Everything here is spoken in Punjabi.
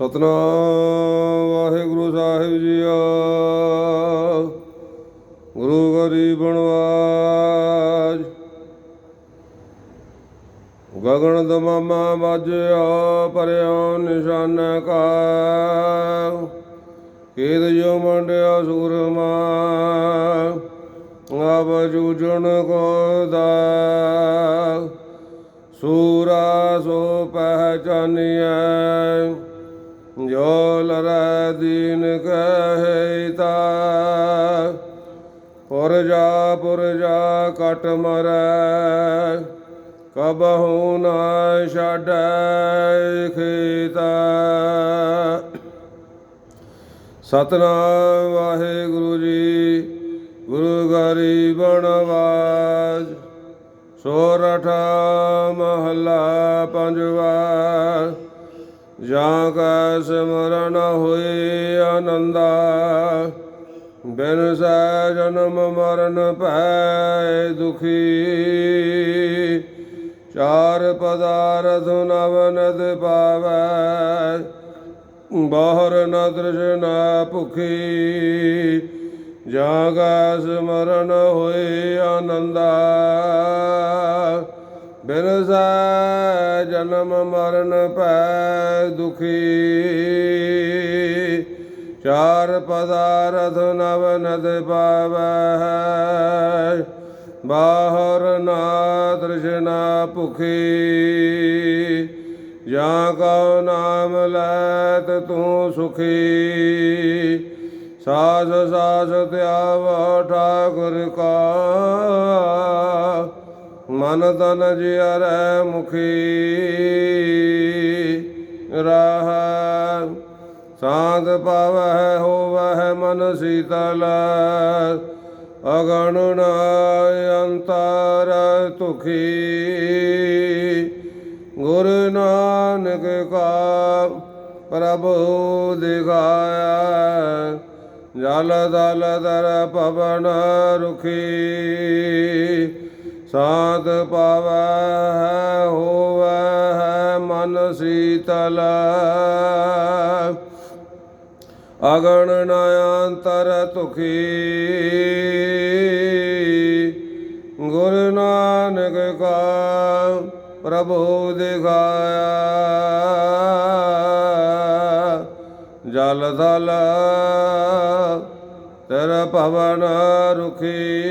ਸਤਨਾਮ, ਵਾਹਿਗੁਰੂ ਸਾਹਿਬ ਜੀਓ ਗੁਰੂ ਗਰੀਬ ਨਵਾਜ ਗਗਨ ਦਮਾਮਾ ਬਾਜਿਆ ਪਰਿਓ ਨਿਸ਼ਾਨ ਕਾ ਕੀਦ ਜੋ ਮੰਡਿਆ ਸੂਰਮਾ। ਆਪ ਜੂਜਣ ਕੋ ਦਾ ਸੂਰਾ ਸੋ ਪਹਿਚਾਨੀਐ। ਜੋ ਲਰੈ ਦੀਨ ਕਹੈ ਤਾ। ਪੁਰਜਾ ਪੁਰਜਾ ਕਟ ਮਰੈ। ਕਬਹੂ ਨਾ ਛਾਡੈ ਖੇਤਾ। ਸਤਨਾਮ ਵਾਹਿਗੁਰੂ ਜੀ, ਗੁਰੂ ਗਰੀਬ ਨਵਾਜ ਸੋਰਠ ਮਹੱਲਾ ਪੰਜਵਾ। ਜਾਂ ਕਾ ਸਿਮਰਨ ਹੋਏ ਆਨੰਦਾ, ਬਿਨ ਸੈ ਜਨਮ ਮਰਨ ਭੈ ਦੁਖੀ। ਚਾਰ ਪਦਾਰਥ ਨਵ ਨਦ ਪਾਵੈ, ਬਾਹਰ ਨ ਦਰਸ਼ਨਾ ਭੁਖੀ। ਜਾਗਾ ਸਿਮਰਨ ਹੋਏ ਆਨੰਦਾ ਬਿਨ ਸੈ ਜਨਮ ਮਰਨ ਭੈ ਦੁਖੀ। ਚਾਰ ਪਦਾਰਥ ਨਵ ਨਦ ਪਾਵੈ, ਬਾਹਰ ਨਾ ਦਰਸ਼ਨਾ ਭੁਖੀ। ਜਾਂ ਕਉ ਨਾਮ ਲੈਤ ਤੂੰ ਸੁਖੀ। ਸਾਸ ਸਾਸ ਧਿਆਵ, ਠਾਕੁਰ ਕਾ ਮਨ ਤਨ ਜਿਅਰੈ ਮੁਖੀ ਰਾਹ। ਸਾਧ ਪਾਵਹਿ ਹੋਵਹਿ ਮਨ ਸੀਤਲ, ਅਗਣ ਨਾਇ ਅੰਤਰ ਤੁਖੀ। ਗੁਰ ਨਾਨਕ ਕਾ ਪ੍ਰਭੂ ਦਿਖਾਇਆ, ਜਲ ਦਲ ਦਰ ਪਵਨ ਰੁਖੀ। ਸਾਧ ਪਾਵੈ ਹੋਵੈ ਮਨ ਸੀਤਲ। ਅਗਣ ਨਯੰਤਰ ਤੁਖੀ। ਗੁਰ ਨਾਨਕ ਕਾ ਪ੍ਰਭੂ ਦਿਖਾਇਆ। ਜਲ ਥਲ ਤੇਰ ਪਵਨ ਰੁਖੀ।